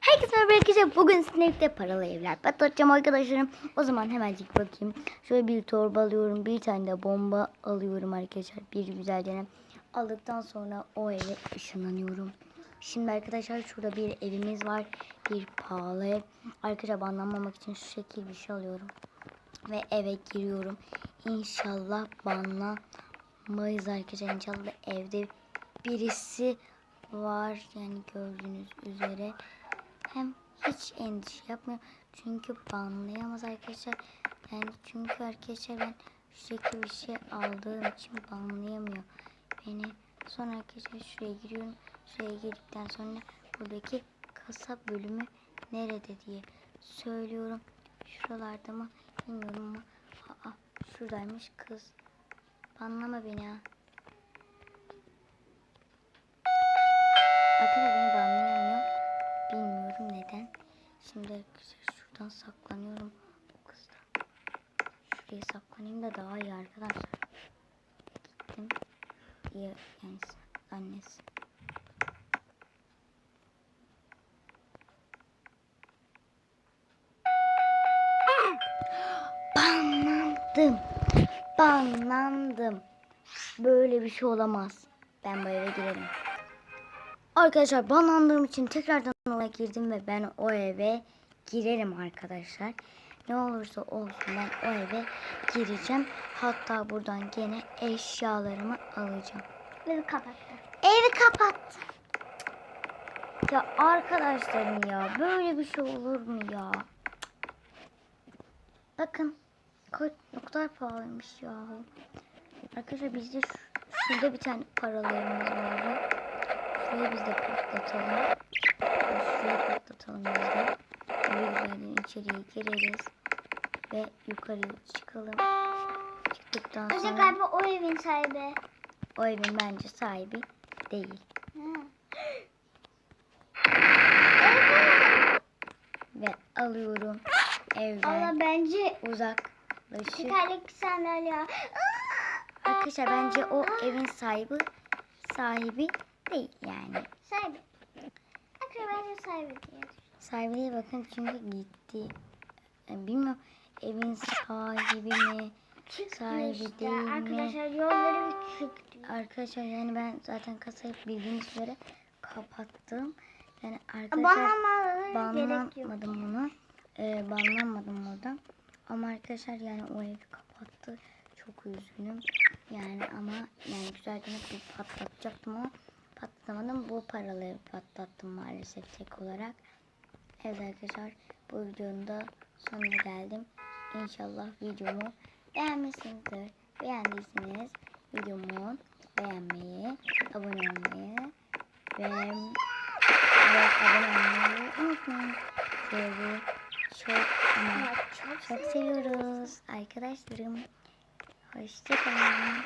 Herkese merhaba arkadaşlar. Bugün Snape'de paralı evler patlatacağım arkadaşlarım. O zaman hemencik bakayım. Şöyle bir torba alıyorum. Bir tane de bomba alıyorum arkadaşlar. Bir güzelce aldıktan sonra o eve ışınlanıyorum. Şimdi arkadaşlar şurada bir evimiz var. Bir pahalı ev. Arkadaşlar banlanmamak için şu şekil bir şey alıyorum. Ve eve giriyorum. İnşallah banlamayız arkadaşlar. İnşallah evde birisi var. Yani gördüğünüz üzere. Hem hiç endişe yapmıyor. Çünkü banlayamaz arkadaşlar. Yani çünkü arkadaşlar ben şu şekilde bir şey aldığım için banlayamıyor beni. Sonra arkadaşlar şuraya giriyorum. Şuraya girdikten sonra buradaki kasa bölümü nerede diye söylüyorum. Şuralarda mı bilmiyorum ama aa, şuradaymış kız. Banlama beni ha. Arkadaşlar Şimdi şuradan saklanıyorum. O kızdan. Şuraya saklanayım da daha iyi arkadaşlar. Gittim. İyi yani annesi. Banlandım. Banlandım. Böyle bir şey olamaz. Ben bu eve girerim. Arkadaşlar banlandığım için tekrardan oraya girdim ve ben o eve girerim arkadaşlar. Ne olursa olsun ben o eve gireceğim. Hatta buradan gene eşyalarımı alacağım. Evi kapattı. Evi kapattım. Ya arkadaşlarım ya böyle bir şey olur mu ya? Bakın ne kadar pahalıymış ya. Arkadaşlar bizde şu, şurada bir tane paralarımız vardı. Şurayı biz de patlatalım. Şurayı patlatalım biz de. Güzelden içeriye gireriz. Ve yukarıya çıkalım. Çıktıktan Önce sonra galiba o evin sahibi. o evin bence sahibi değil. Ha. Ve alıyorum evden Ama bence uzaklaşıp. tekerlekli sandalye. Arkadaşlar bence o evin sahibi sahibi değil yani. Sahibi. Bence sahibi diye. Sahibi değil bakın çünkü gitti. Yani bilmiyorum evin sahibi mi? Sahibi Çıkmış değil mi? Arkadaşlar yolları çıktı. Arkadaşlar yani ben zaten kasayı bildiğiniz üzere kapattım. Yani arkadaşlar banlanmadım onu. Ee, banlanmadım orada. Ama arkadaşlar yani o evi kapattı. Çok üzgünüm. Yani ama yani güzel bir patlatacaktım ama patlatamadım. Bu paralı evi patlattım maalesef tek olarak. Evet arkadaşlar bu videonun da sonuna geldim. İnşallah videomu beğenmişsinizdir. Beğendiyseniz videomu beğenmeyi, abone olmayı ve, ve abone olmayı unutmayın. Sizi çok ama çok çok seviyoruz arkadaşlarım. Hoşçakalın.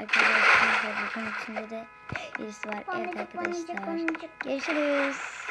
Arkadaşlar havuzun içinde de birisi var. Evet arkadaşlar. Görüşürüz.